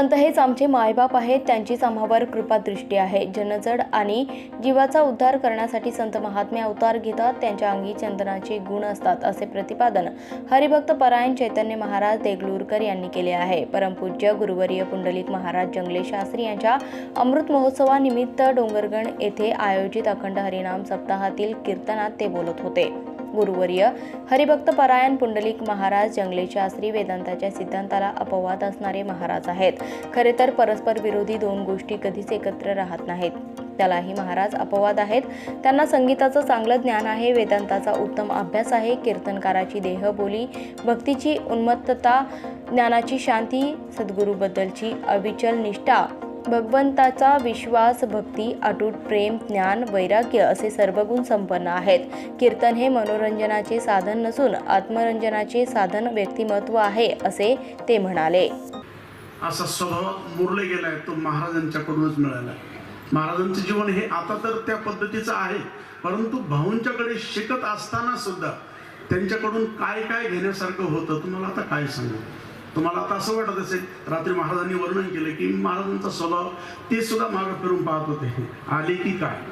संत हेच आमचे मायबाप आहेत त्यांचीच आम्हावर कृपादृष्टी आहे. जनजड आणि जीवाचा उद्धार करण्यासाठी संत महात्मे अवतार घेतात त्यांच्या अंगी चंदनाचे गुण असतात असे प्रतिपादन हरिभक्त परायण चैतन्य महाराज देगलूरकर यांनी केले आहे. परमपूज्य गुरुवर्य पुंडलिक महाराज जंगले शास्त्री यांच्या अमृत महोत्सवानिमित्त डोंगरगण येथे आयोजित अखंड हरिनाम सप्ताहातील कीर्तनात ते बोलत होते. गुरुवर्य हरिभक्त परायण पुंडलिक महाराज जंगलेच्या श्री वेदांताच्या सिद्धांताला अपवाद असणारे महाराज आहेत. खरे तर परस्पर विरोधी दोन गोष्टी कधीच एकत्र राहत नाहीत. त्यालाही महाराज अपवाद आहेत. त्यांना संगीताचं चांगलं ज्ञान आहे वेदांताचा उत्तम अभ्यास आहे कीर्तनकाराची देहबोली भक्तीची उन्मत्तता ज्ञानाची शांती सद्गुरूबद्दलची अविचल निष्ठा भगवंताचा विश्वास भक्ती अटूट प्रेम ज्ञान वैराग्य असे सर्व गुण संपन्न आहेत. कीर्तन हे मनोरंजनाचे साधन नसून आत्मरंजनाचे साधन व्यक्तिमत्व आहे असे ते म्हणाले. असा स्वभाव मुरले गेलाय तो महाराजांच्याकडूनच मिळाला. महाराजांचं जीवन हे आता तर त्या पद्धतीचं आहे परंतु भाऊंच्याकडे शिकत असताना सुद्धा त्यांच्याकडून काय काय घेण्यासारखं होतं तुम्हाला आता काय सांगू? तुम्हाला आता असं वाटत असेल. रात्री महाराजांनी वर्णन केलं की महाराजांचा स्वभाव ते सुद्धा मागे फिरून पाहत होते. आले की काय?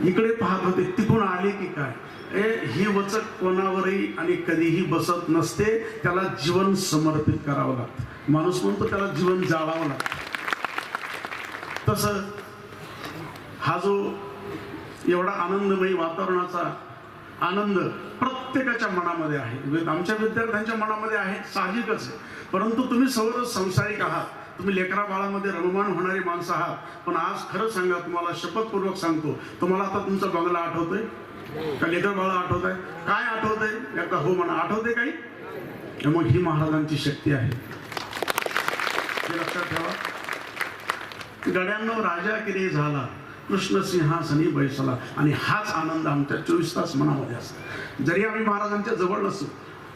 इकडे पाहत होते तिकडून आले की काय? ए ही वचक कोणावरही आणि कधीही बसत नसते. त्याला जीवन समर्पित करावं लागतं. माणूस म्हणतो त्याला जीवन जाळावं लागतं. तसं हा जो एवढा आनंदमयी वातावरणाचा आनंद प्रत्येकाच्या मनामध्ये आहे. आमच्या विद्यार्थ्यांच्या मनामध्ये आहे साहजिकच आहे. परंतु तुम्ही सर्व संसारिक आहात. तुम्ही लेकरा बाळामध्ये रममाण होणारी माणसं आहात. पण आज खरं सांगा तुम्हाला शपथपूर्वक सांगतो. तुम्हाला आता तुमचा बंगला आठवतोय? का लेकर बाळा आठवत आहे काय आठवत आहे एकदा हो म्हणा आठवते काही? मग ही महाराजांची शक्ती आहे. हे लक्षात ठेवा. गड्यांनो राजा किरी झाला? कृष्ण सिंहासनी बैसला आणि हाच आनंद आमच्या चोवीस तास मनामध्ये असतो. जरी आम्ही महाराजांच्या जवळ नसू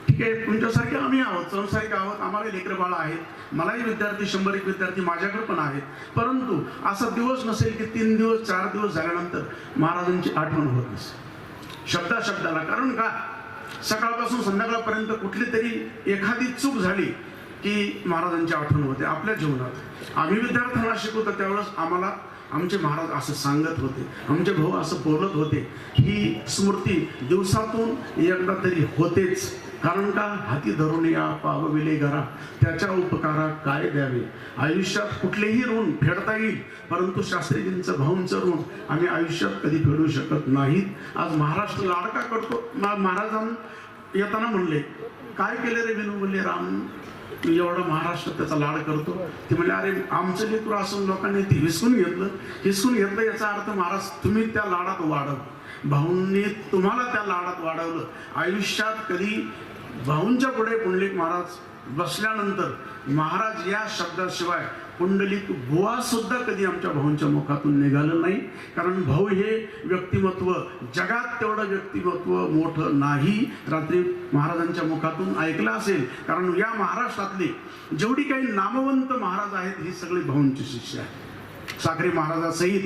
ठीक आहे तुमच्यासारखे आम्ही आहोत संसारिक आहोत आम्हाला लेकर बाळा आहेत मलाही विद्यार्थी शंभर एक विद्यार्थी माझ्याकडे पण आहेत. परंतु असा दिवस नसेल की तीन दिवस चार दिवस झाल्यानंतर महाराजांची आठवण होत नसेल. शब्दा शब्दाला कारण का? सकाळपासून संध्याकाळपर्यंत कुठली तरी एखादी चूक झाली की महाराजांची आठवण होते आपल्या जीवनात. आम्ही विद्यार्थ्यांना शिकवतो त्यावेळेस आम्हाला आमचे महाराज असं सांगत होते आमचे भाऊ असं बोलत होते. ही स्मृती दिवसातून एकदा तरी होतेच. कारण का? हाती धरून या पावविले घरा. त्याच्या उपकारा काय द्यावे? आयुष्यात कुठलेही ऋण फेडता येईल परंतु शास्त्रीजींचं भाऊंचं ऋण आम्ही आयुष्यात कधी फेडू शकत नाहीत. आज महाराष्ट्र लाडका करतो. महाराजां येताना म्हणले काय केले रे विनू? बोलले राम मी एवढा महाराष्ट्र त्याचा लाड करतो. ते म्हणजे अरे आमचं लेकरू असून लोकांनी ते हिसून घेतलं. हिसून घेतलं याचा अर्थ महाराज तुम्ही त्या लाडात वाढव. भाऊंनी तुम्हाला त्या लाडात वाढवलं. आयुष्यात कधी भाऊंच्या पुढे पुंडलिक महाराज बसल्यानंतर महाराज या शब्दाशिवाय पुंडलिक बुवा सुद्धा कधी आमच्या भाऊंच्या मुखातून निघालं नाही. कारण भाऊ हे व्यक्तिमत्व जगात तेवढं व्यक्तिमत्व मोठं नाही. रात्री महाराजांच्या मुखातून ऐकलं असेल. कारण या महाराष्ट्रातली जेवढी काही नामवंत महाराज आहेत ही सगळी भाऊंची शिष्य आहेत. साखरे महाराजासहित